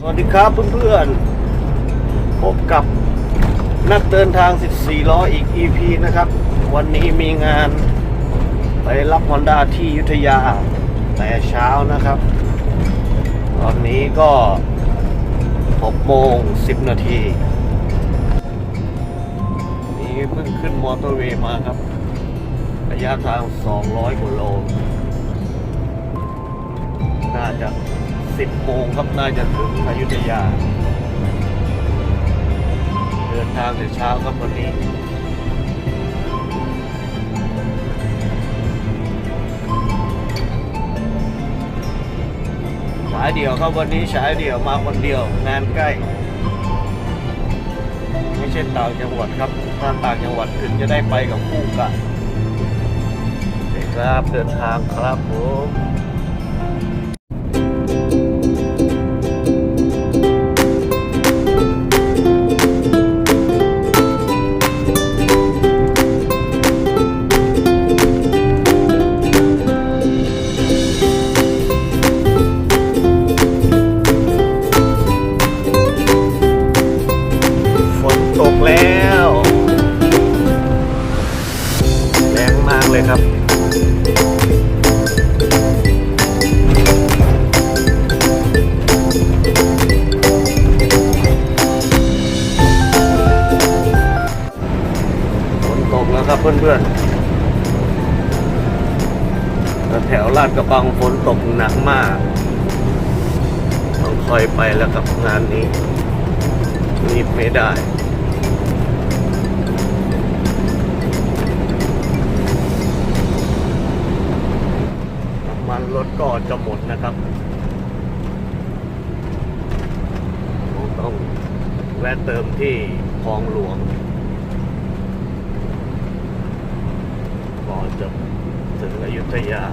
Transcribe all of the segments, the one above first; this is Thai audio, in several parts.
สวัสดีครับเพื่อนๆ พบกับนักเดินทาง 14 ล้ออีก EP นะครับ วันนี้มีงานไปรับฮอนด้าที่ยุธยาแต่เช้านะครับ ตอนนี้ก็ 6 โมง 10 นาที นี่เพิ่งขึ้นมอเตอร์เวย์มาครับระยะทาง 200กว่าโล น่าจะ 10โมงครับน่าจะถึงอยุธยา เดินทางแต่เช้าครับวันนี้ฉายเดี่ยวครับวันนี้ฉายเดี่ยวมาคนเดียวงานใกล้ ไม่ใช่ต่างจังหวัดครับถ้าต่างจังหวัดถึงจะได้ไปกับคู่กันครับเดินทางครับผม เพื่อนๆแถวลาดกระบังฝนตกหนักมาก ต้องคอยไปแล้วกับงานนี้รีบไม่ได้มันรถก็จะหมดนะครับ ต้องแวะเติมที่คลองหลวง ก่อนจะ ถึงอยุธยา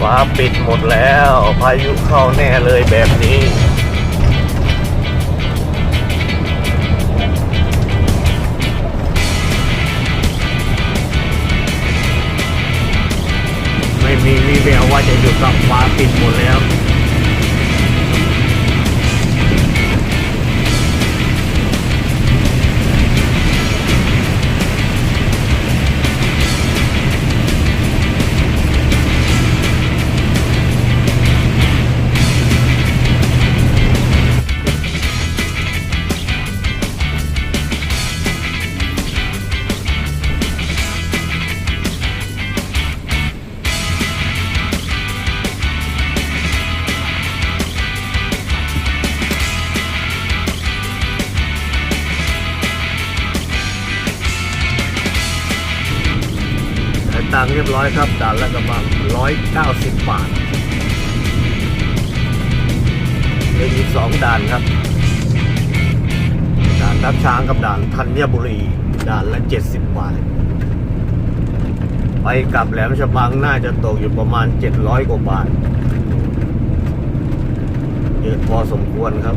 ฟ้าปิดหมดแล้ว พายุเข้าแน่เลยแบบนี้ไม่มีวีแววว่าจะหยุดกับฟ้าปิดหมดแล้วางเรียบร้อยครับด่านละกระบังร้อยเก้าสิบบาทเหลยอีกสองด่านครับ ด่านทับช้างกับด่านธัญบุรี ด่านละเจ็ดสิบบาท ไปกลับแหลมฉบังน่าจะตกอยู่ประมาณเจ็ดร้อยกว่าบาทเยอะพอสมควรครับ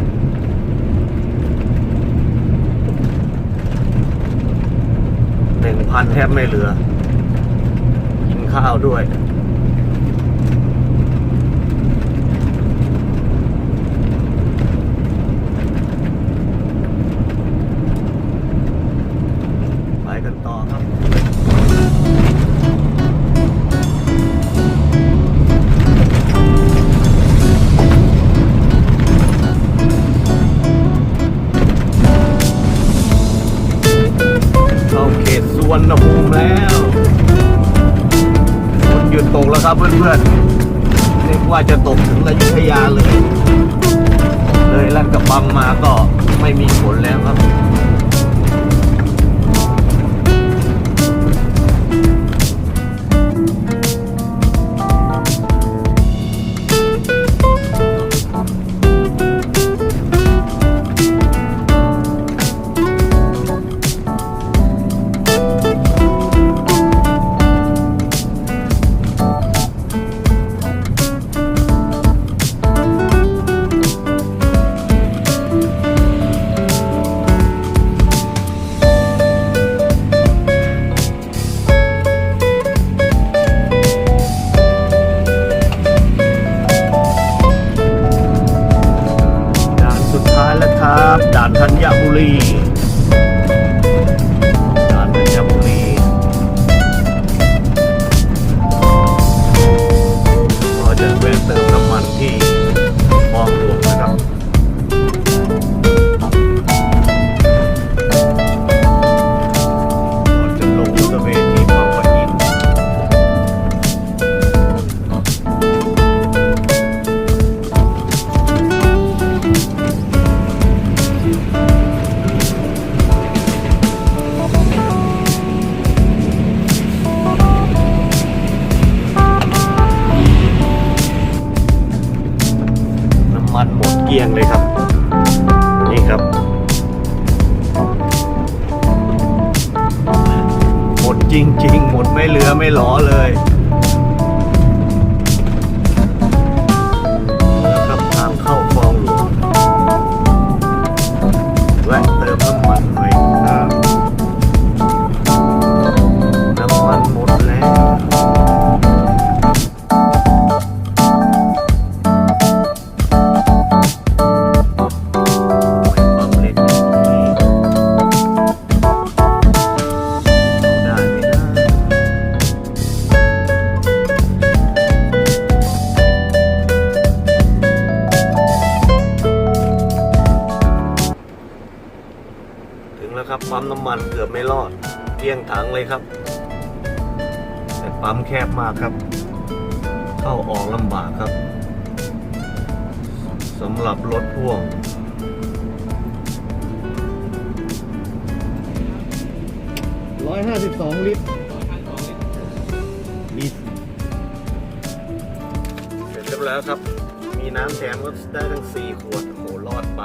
หนึ่งพันแทบไม่เหลือ ข้าวด้วย พื่อนเรียกว่าจะตกถึงอยุธยาเลย เลยลั่นกระบังมาก็ไม่มีผลแล้วครับ ธัญบุรี ถึงแล้วครับปั๊มน้ำมันเกือบไม่รอดเกลี้ยงถังเลยครับ แต่ปั๊มแคบมากครับ เข้าออกลำบากครับสำหรับรถพ่วงร้อยห้าสิบสองลิตรลิตรเสร็จเรียบร้อยครับ มีน้ำแถมก็ได้ทั้งสี่ขวดโอ้โหรอดไป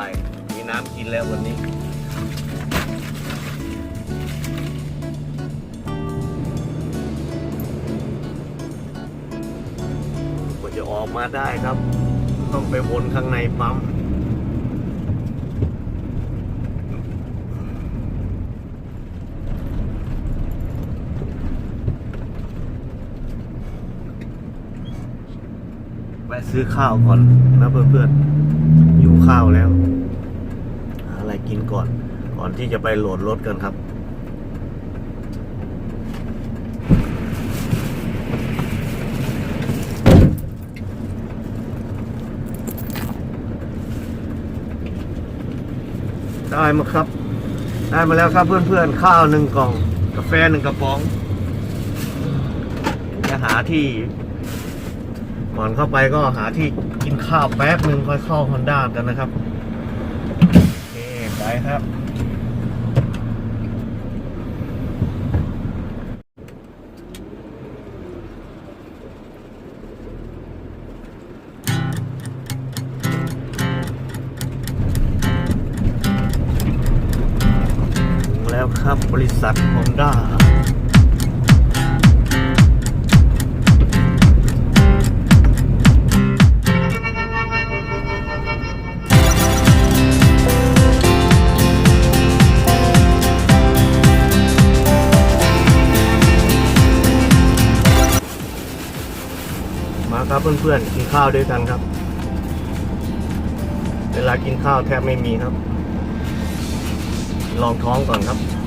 มีน้ำกินแล้ววันนี้ ออกมาได้ครับ ต้องไปวนข้างในปั๊มแวะซื้อข้าวก่อนนะเพื่อนๆอยู่ข้าวแล้ว อะไรกินก่อน ก่อนที่จะไปโหลดรถกันครับ ได้มาครับ ได้มาแล้วครับเพื่อนๆ ข้าวหนึ่งกล่อง กาแฟหนึ่งกระป๋อง จะหาที่ ก่อนเข้าไปก็หาที่กินข้าวแป๊บหนึ่งค่อยเข้าฮอนด้ากันนะครับ โอเค ไปครับ ษัทฮอนด้ามาครับเพื่อนๆกินข้าวด้วยกันครับ เวลากินข้าวแทบไม่มีครับ ลองท้องก่อนครับ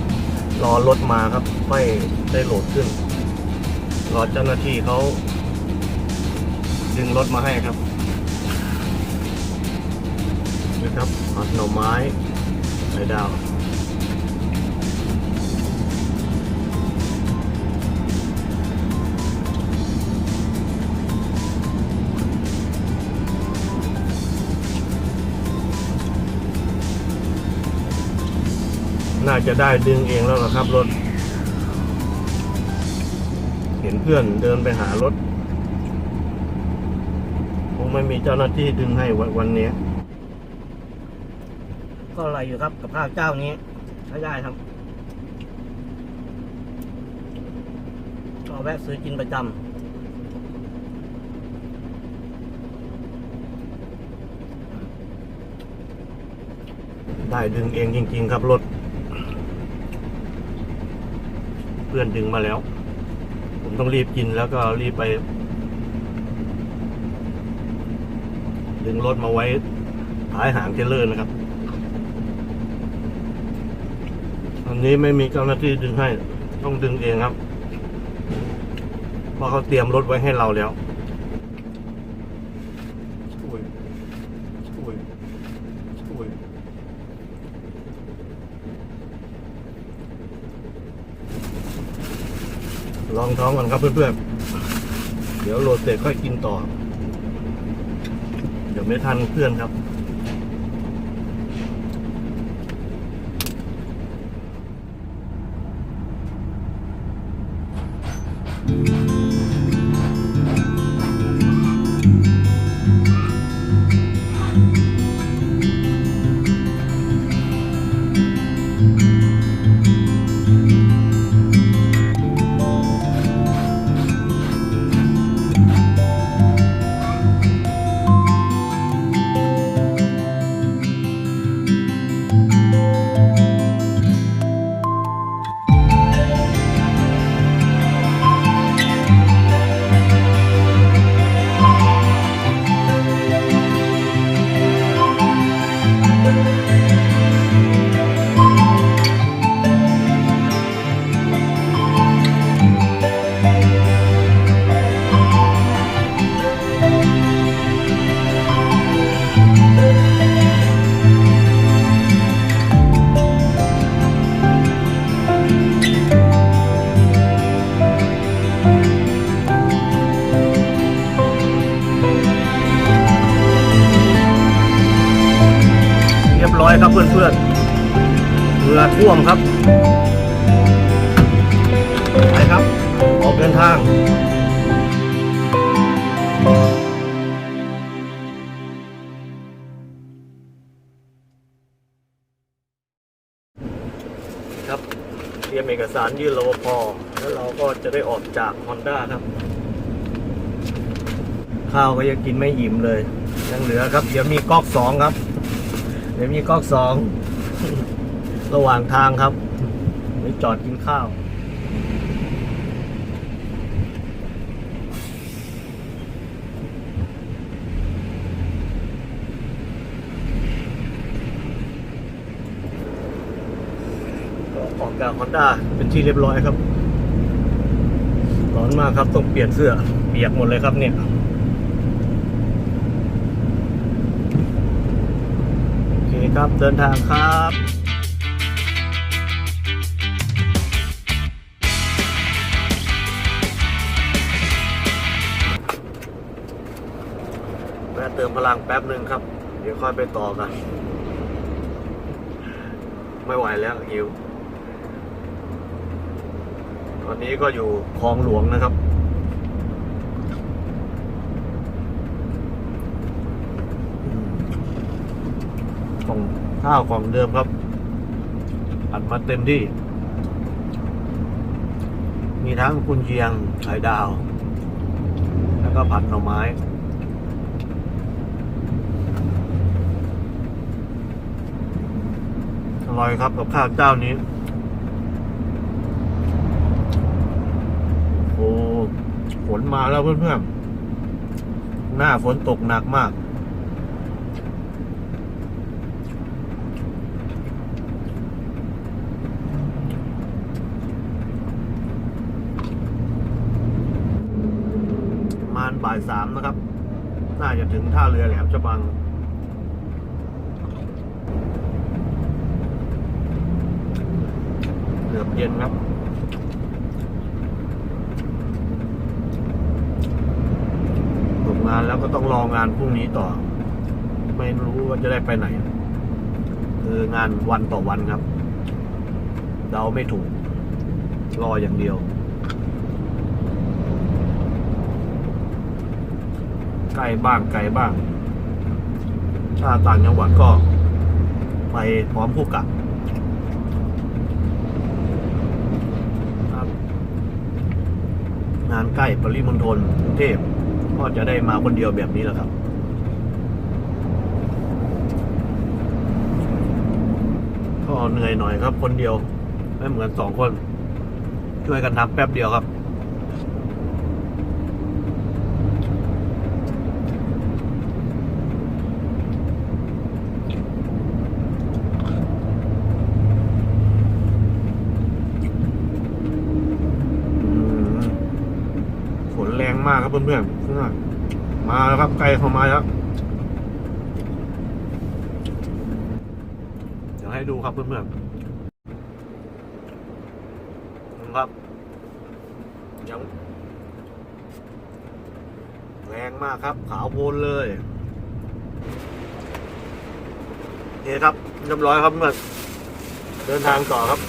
รอรถมาครับค่อยได้โหลดขึ้น รอเจ้าหน้าที่เขาดึงรถมาให้ครับนี่ครับผัดหน่อไม้ไข่ดาว น่าจะได้ดึงเองแล้วนะครับรถ เห็นเพื่อนเดินไปหารถคงไม่มีเจ้าหน้าที่ดึงให้วันวันนี้ ก็อะไรอยู่ครับกับข้าวเจ้านี้ใช้ได้ครับก็แวะซื้อกินประจำได้ดึงเองจริง ๆ ครับ รถ เพื่อนดึงมาแล้ว ผมต้องรีบกินแล้วก็รีบไป ดึงรถมาไว้ท้ายหางเทรลเลอร์นะครับ อันนี้ไม่มีเจ้าหน้าที่ดึงให้ ต้องดึงเองครับ เพราะเขาเตรียมรถไว้ให้เราแล้วอุ้ยอุ้ยอุ้ยลอง ท้องก่อนครับเพื่อนๆ เดี๋ยวโหลดเสร็จค่อยกินต่อ เดี๋ยวไม่ทันเพื่อนครับ อยครับเพื่อนๆเรือท่วมครับไปครับออกเดินทางครับเตรียมเอกสารยื่นรปภแล้วเราก็จะได้ออกจากฮอนด้าครับข้าวก็ยังกินไม่อิ่มเลยยังเหลือครับ เดี๋ยวมีก๊อกสองครับ ดี๋ยวมีก๊อกสองระหว่างทางครับไปจอดกินข้าวก็ออกจากฮอนด้าเป็นที่เรียบร้อยครับ ร้อนมากครับต้องเปลี่ยนเสื้อ เปียกหมดเลยครับเนี่ย โอเครับ เดินทางครับแวะเติมพลังแป๊บหนึ่งครับ เดี๋ยวค่อยไปต่อกัน ไม่ไหวแล้วหิว ตอนนี้ก็อยู่คลองหลวงนะครับ ข้าวของเดิมครับ อัดมาเต็มที่ มีทั้งกุนเชียงไข่ดาว แล้วก็ผัดหน่อไม้ อร่อยครับกับข้าวเจ้านี้ โอ้ฝนมาแล้วเพื่อนๆ หน้าฝนตกหนักมาก ประมาณ บ่ายสามนะครับ น่าจะถึงท่าเรือแหลมฉบังเกือบเย็นครับตกงานแล้วก็ต้องรองานพรุ่งนี้ต่อ ไม่รู้ว่าจะได้ไปไหน คืองานวันต่อวันครับเดาไม่ถูก รออย่างเดียว ใก ล้บ้างไกลบ้าง ถ้าต่างจังหวัดก็ไปพร้อมผู้กับครับ งานใกล้ปริมณฑลกรุงเทพก็จะได้มาคนเดียวแบบนี้แหละครับก็เหนื่อยหน่อยครับคนเดียว ไม่เหมือนสองคน ช่วยกันทำแป๊บเดียวครับ รงมากครับเพื่อนๆข้างหน้ามาแล้วครับใกล้เข้ามาแล้วเดี๋ยวให้ดูครับเพื่อนๆนะครับยังแรงมากครับ ขาวโพลนเลยนี่ครับเรียบร้อยครับเพื่อนเดินทางต่อครับ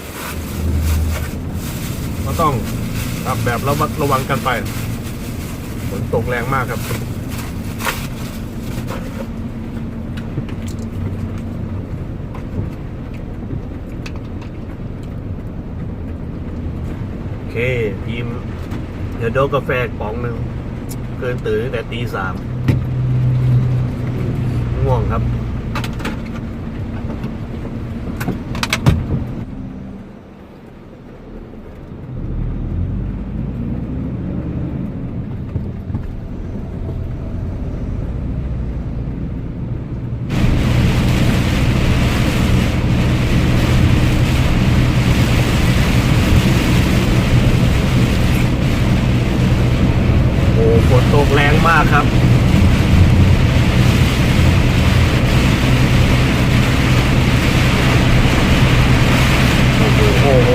ก็ต้องขับแบบระมัดระวังกันไป ฝนตกแรงมากครับ โอเคทีมเดี๋ยวโดกาแฟป๋องหนึ่งเกินตื่นตั้งแต่ตีสามง่วงครับ โอ้ฝนตกแรงมากครับ โอ้โห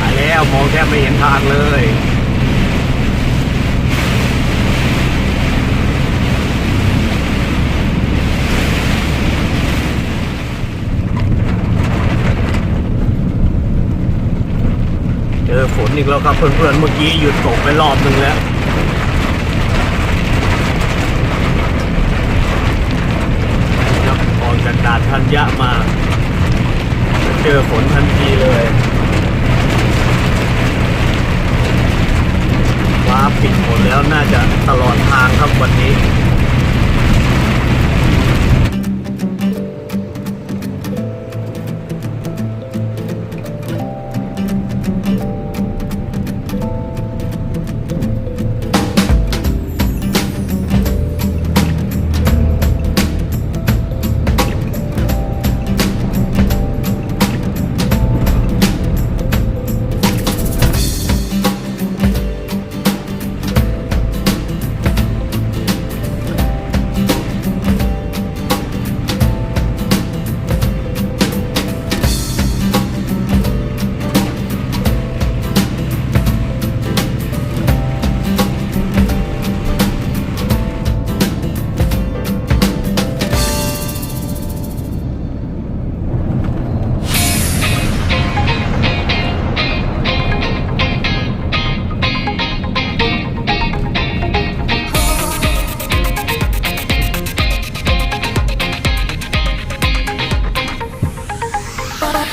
ตายแล้วมองแทบไม่เห็นทางเลย เจอฝ นอีกแล้วครับเพื่อนๆเมื่อกี้หยุดตกไปรอบหนึ่งแล้วครับออกจากดานทัญญะมาเจอฝนทันทีเลยฟ้าปิดหมดแล้วน่าจะตลอดทางครับวันนี้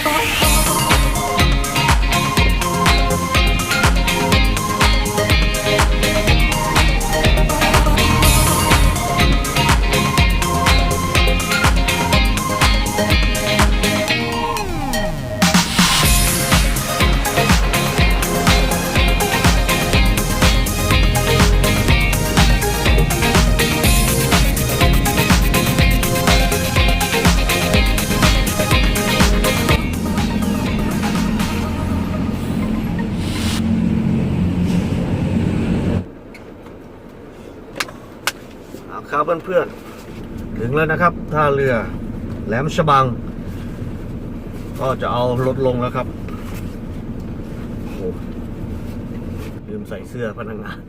Oh. แล้วนะครับท่าเรือแหลมฉบัง ก็จะเอารถลงแล้วครับโอ้โหลืมใส่เสื้อพนักงาน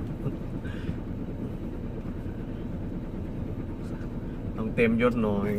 ต้องเต็มยศหน่อย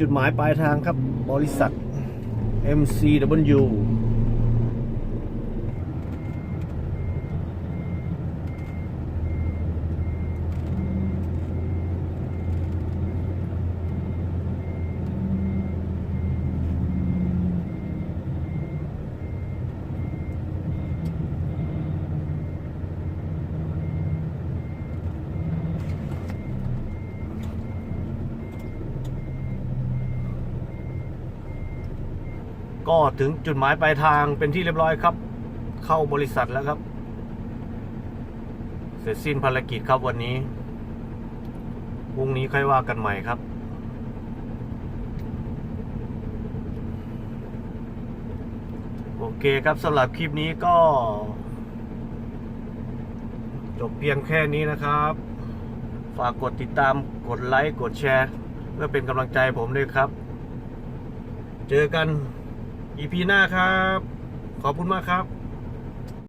จุดหมายปลายทางครับ บริษัท MCW ก็ถึงจุดหมายปลายทางเป็นที่เรียบร้อยครับ เข้าบริษัทแล้วครับ เสร็จสิ้นภารกิจครับวันนี้พรุ่งนี้ค่อยว่ากันใหม่ครับ โอเคครับสำหรับคลิปนี้ก็ จบเพียงแค่นี้นะครับ ฝากกดติดตามกดไลค์ กดแชร์ เพื่อเป็นกำลังใจผมด้วยครับ เจอกัน EP หน้าครับ ขอบคุณมากครับ